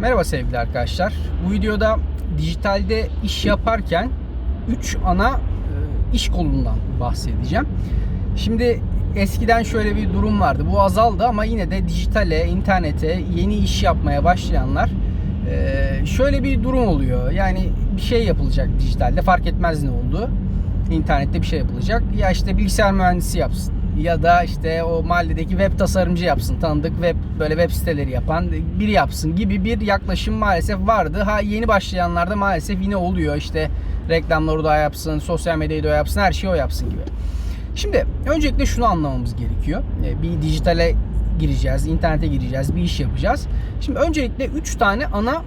Merhaba sevgili arkadaşlar. Bu videoda dijitalde iş yaparken 3 ana e, iş kolundan bahsedeceğim. Şimdi eskiden şöyle bir durum vardı. Bu azaldı ama yine de dijitale, internete yeni iş yapmaya başlayanlar e, şöyle bir durum oluyor. Yani bir şey yapılacak dijitalde fark etmez ne oldu. İnternette bir şey yapılacak. Ya işte bilgisayar mühendisi yapsın ya da işte o mahalledeki web tasarımcı yapsın. Tanıdık web böyle web siteleri yapan biri yapsın gibi bir yaklaşım maalesef vardı. Ha yeni başlayanlarda maalesef yine oluyor. İşte reklamları da yapsın, sosyal medyayı da yapsın, her şeyi o yapsın gibi. Şimdi öncelikle şunu anlamamız gerekiyor. E, Bir dijitale gireceğiz, internete gireceğiz, bir iş yapacağız. Şimdi öncelikle 3 tane ana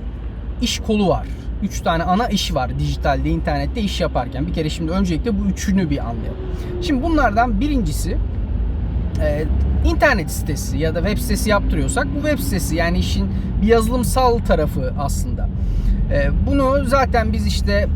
iş kolu var. 3 tane ana iş var dijitalde, internette iş yaparken. Bir kere şimdi öncelikle bu üçünü bir anlayalım. Şimdi bunlardan birincisi e, internet sitesi ya da web sitesi yaptırıyorsak bu web sitesi yani işin bir yazılımsal tarafı aslında. E, bunu zaten biz işte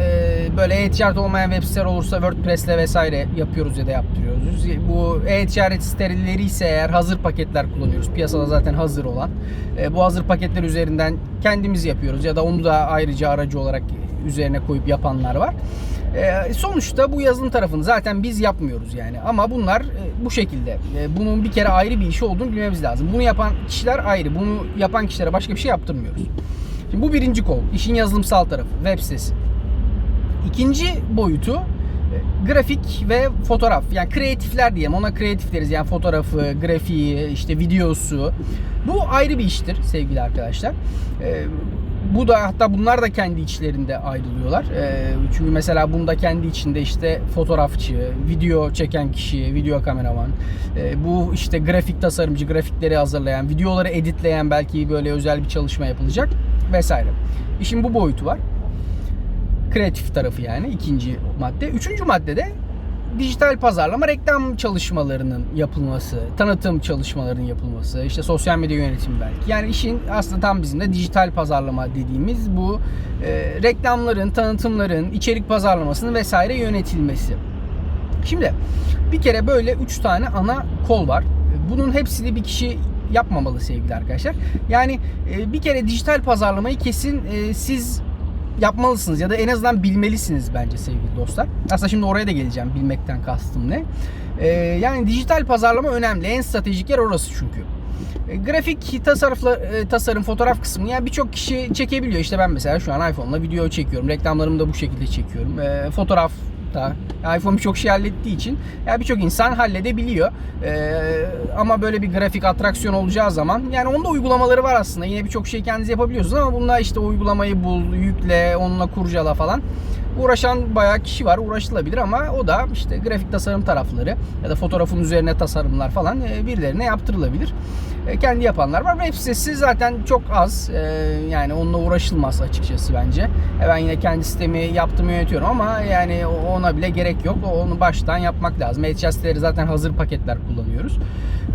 e, böyle e-ticaret olmayan web siteler olursa WordPress'le vesaire yapıyoruz ya da yaptırıyoruz. Bu e-ticaret siteleri ise eğer hazır paketler kullanıyoruz. Piyasada zaten hazır olan. E, bu hazır paketler üzerinden kendimiz yapıyoruz ya da onu da ayrıca aracı olarak üzerine koyup yapanlar var. E, sonuçta bu yazılım tarafını zaten biz yapmıyoruz yani. Ama bunlar e, bu şekilde. E, bunun bir kere ayrı bir işi olduğunu bilmemiz lazım. Bunu yapan kişiler ayrı. Bunu yapan kişilere başka bir şey yaptırmıyoruz. Şimdi bu birinci kol. İşin yazılımsal tarafı. Web sitesi. İkinci boyutu e, grafik ve fotoğraf. Yani kreatifler diyelim. Ona kreatif deriz. Yani fotoğrafı, grafiği, işte videosu. Bu ayrı bir iştir sevgili arkadaşlar. E, bu da hatta bunlar da kendi içlerinde ayrılıyorlar. E, çünkü mesela bunda kendi içinde işte fotoğrafçı, video çeken kişi, video kameraman, e, bu işte grafik tasarımcı, grafikleri hazırlayan, videoları editleyen belki böyle özel bir çalışma yapılacak vesaire. İşin bu boyutu var kreatif tarafı yani ikinci madde. Üçüncü maddede dijital pazarlama reklam çalışmalarının yapılması, tanıtım çalışmalarının yapılması, işte sosyal medya yönetimi belki. Yani işin aslında tam bizim de dijital pazarlama dediğimiz bu e, reklamların, tanıtımların, içerik pazarlamasının vesaire yönetilmesi. Şimdi bir kere böyle üç tane ana kol var. Bunun hepsini bir kişi yapmamalı sevgili arkadaşlar. Yani e, bir kere dijital pazarlamayı kesin e, siz yapmalısınız ya da en azından bilmelisiniz bence sevgili dostlar. Aslında şimdi oraya da geleceğim bilmekten kastım ne. Ee, yani dijital pazarlama önemli. En stratejik yer orası çünkü. E, grafik tasarıfla, e, tasarım fotoğraf kısmını yani birçok kişi çekebiliyor. İşte ben mesela şu an iPhone'la video çekiyorum. Reklamlarımı da bu şekilde çekiyorum. E, fotoğraf da iPhone birçok şey hallettiği için ya birçok insan halledebiliyor. Ee, ama böyle bir grafik atraksiyon olacağı zaman yani onda uygulamaları var aslında. Yine birçok şey kendiniz yapabiliyorsunuz ama bununla işte uygulamayı bul, yükle, onunla kurcala falan. Uğraşan bayağı kişi var. Uğraşılabilir ama o da işte grafik tasarım tarafları ya da fotoğrafın üzerine tasarımlar falan e, birilerine yaptırılabilir. E, kendi yapanlar var. Web sitesi zaten çok az. E, yani onunla uğraşılmaz açıkçası bence. Ben yine kendi sistemi yaptım yönetiyorum ama yani ona bile gerek yok. Onu baştan yapmak lazım. E-ticaret siteleri zaten hazır paketler kullanıyoruz.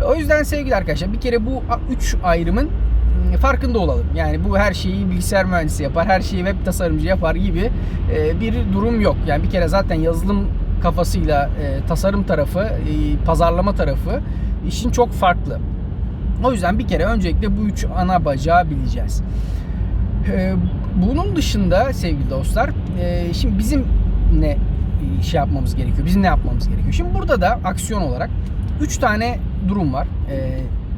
O yüzden sevgili arkadaşlar bir kere bu üç ayrımın farkında olalım. Yani bu her şeyi bilgisayar mühendisi yapar, her şeyi web tasarımcı yapar gibi e, bir durum yok. Yani bir kere zaten yazılım kafasıyla e, tasarım tarafı, e, pazarlama tarafı işin çok farklı. O yüzden bir kere öncelikle bu üç ana bacağı bileceğiz. Bunun dışında sevgili dostlar, şimdi bizim ne şey yapmamız gerekiyor? Bizim ne yapmamız gerekiyor? Şimdi burada da aksiyon olarak üç tane durum var.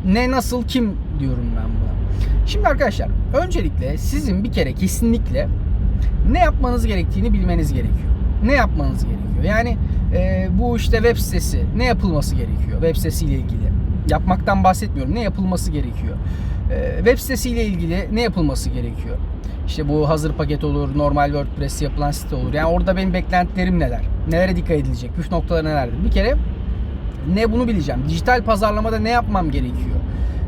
Ne, nasıl, kim diyorum ben. Şimdi arkadaşlar öncelikle sizin bir kere kesinlikle ne yapmanız gerektiğini bilmeniz gerekiyor. Ne yapmanız gerekiyor? Yani e, bu işte web sitesi ne yapılması gerekiyor web sitesiyle ilgili? Yapmaktan bahsetmiyorum. Ne yapılması gerekiyor? E, web sitesiyle ilgili ne yapılması gerekiyor? İşte bu hazır paket olur, normal WordPress yapılan site olur. Yani orada benim beklentilerim neler? Nelere dikkat edilecek? Püf noktaları nelerdir? Bir kere ne bunu bileceğim. Dijital pazarlamada ne yapmam gerekiyor?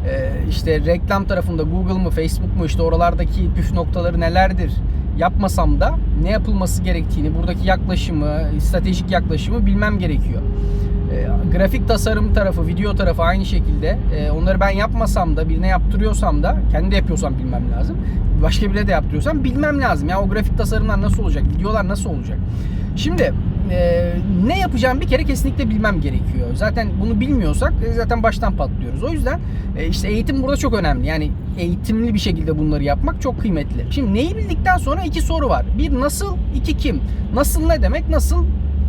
Ee, işte reklam tarafında Google mu Facebook mu işte oralardaki püf noktaları nelerdir yapmasam da ne yapılması gerektiğini buradaki yaklaşımı stratejik yaklaşımı bilmem gerekiyor. E, grafik tasarım tarafı, video tarafı aynı şekilde. E, onları ben yapmasam da birine yaptırıyorsam da kendi yapıyorsam bilmem lazım. Başka birine de yaptırıyorsam bilmem lazım. Ya o grafik tasarımlar nasıl olacak? Videolar nasıl olacak? Şimdi e, ne yapacağım bir kere kesinlikle bilmem gerekiyor. Zaten bunu bilmiyorsak e, zaten baştan patlıyoruz. O yüzden e, işte eğitim burada çok önemli. Yani eğitimli bir şekilde bunları yapmak çok kıymetli. Şimdi neyi bildikten sonra iki soru var. Bir nasıl, iki kim. Nasıl ne demek? Nasıl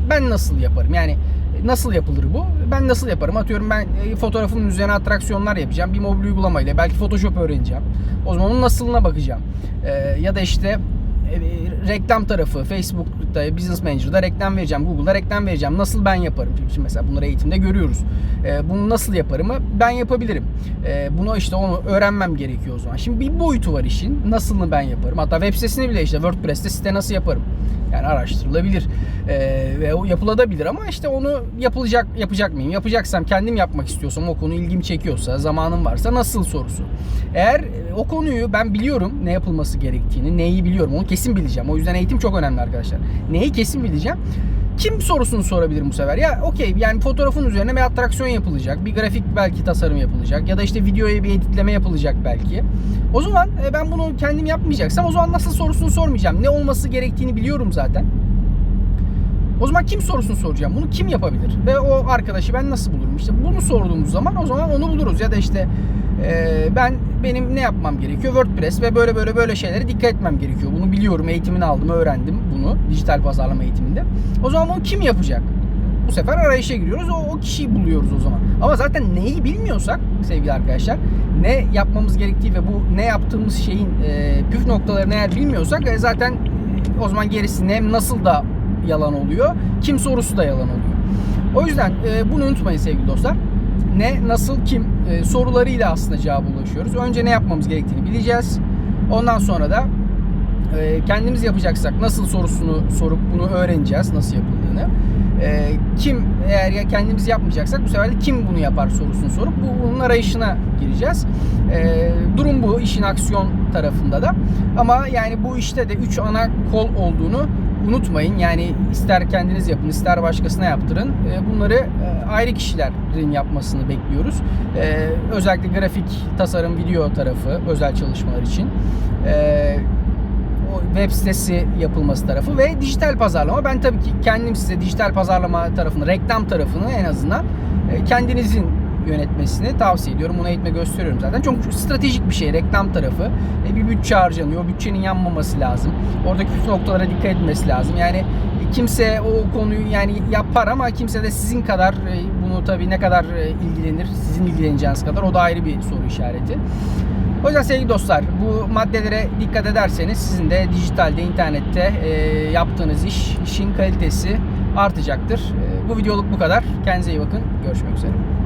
ben nasıl yaparım? Yani nasıl yapılır bu? Ben nasıl yaparım? Atıyorum ben e, fotoğrafımın üzerine atraksiyonlar yapacağım. Bir mobil uygulamayla belki Photoshop öğreneceğim. O zaman onun nasılına bakacağım. E, ya da işte e, reklam tarafı Facebook'ta, Business Manager'da reklam vereceğim. Google'da reklam vereceğim. Nasıl ben yaparım? Çünkü mesela bunları eğitimde görüyoruz. E, bunu nasıl yaparımı ben yapabilirim. E, bunu işte onu öğrenmem gerekiyor o zaman. Şimdi bir boyutu var işin. Nasılını ben yaparım. Hatta web sitesini bile işte WordPress'te site nasıl yaparım? Yani araştırılabilir ee, ve o yapılabilir ama işte onu yapılacak yapacak mıyım? Yapacaksam kendim yapmak istiyorsam o konu ilgimi çekiyorsa zamanım varsa nasıl sorusu. Eğer e, o konuyu ben biliyorum ne yapılması gerektiğini neyi biliyorum onu kesin bileceğim. O yüzden eğitim çok önemli arkadaşlar. Neyi kesin bileceğim? Kim sorusunu sorabilirim bu sefer? Ya okey yani fotoğrafın üzerine bir atraksiyon yapılacak. Bir grafik belki tasarım yapılacak. Ya da işte videoya bir editleme yapılacak belki. O zaman e, ben bunu kendim yapmayacaksam o zaman nasıl sorusunu sormayacağım. Ne olması gerektiğini biliyorum zaten. O zaman kim sorusunu soracağım? Bunu kim yapabilir? Ve o arkadaşı ben nasıl bulurum? İşte bunu sorduğumuz zaman o zaman onu buluruz. Ya da işte e, ben benim ne yapmam gerekiyor? WordPress ve böyle böyle böyle şeylere dikkat etmem gerekiyor. Bunu biliyorum. Eğitimini aldım, öğrendim bunu dijital pazarlama eğitiminde. O zaman bunu kim yapacak? Bu sefer arayışa giriyoruz. O, o kişiyi buluyoruz o zaman. Ama zaten neyi bilmiyorsak sevgili arkadaşlar ne yapmamız gerektiği ve bu ne yaptığımız şeyin e, püf noktalarını eğer bilmiyorsak e, zaten o zaman gerisinde hem nasıl da yalan oluyor. Kim sorusu da yalan oluyor. O yüzden e, bunu unutmayın sevgili dostlar. Ne, nasıl, kim e, sorularıyla aslında cevaba ulaşıyoruz. Önce ne yapmamız gerektiğini bileceğiz. Ondan sonra da e, kendimiz yapacaksak nasıl sorusunu sorup bunu öğreneceğiz. Nasıl yapıldığını. E, kim eğer ya kendimiz yapmayacaksak bu sefer de kim bunu yapar sorusunu sorup bu, bunun arayışına gireceğiz. E, durum bu işin aksiyon tarafında da. Ama yani bu işte de 3 ana kol olduğunu unutmayın. Yani ister kendiniz yapın, ister başkasına yaptırın. E, bunları e, ayrı kişilerin yapmasını bekliyoruz. E, özellikle grafik, tasarım, video tarafı özel çalışmalar için. Web sitesi yapılması tarafı ve dijital pazarlama. Ben tabii ki kendim size dijital pazarlama tarafını, reklam tarafını en azından kendinizin yönetmesini tavsiye ediyorum. Bunu eğitme gösteriyorum zaten. Çok stratejik bir şey reklam tarafı. E, bir bütçe harcanıyor. Bütçenin yanmaması lazım. Oradaki noktalara dikkat etmesi lazım. Yani kimse o konuyu yani yapar ama kimse de sizin kadar e, bunu tabii ne kadar e, ilgilenir, sizin ilgileneceğiniz kadar o da ayrı bir soru işareti. O yüzden sevgili dostlar bu maddelere dikkat ederseniz sizin de dijitalde, internette e, yaptığınız iş, işin kalitesi artacaktır. E, bu videoluk bu kadar. Kendinize iyi bakın. Görüşmek üzere.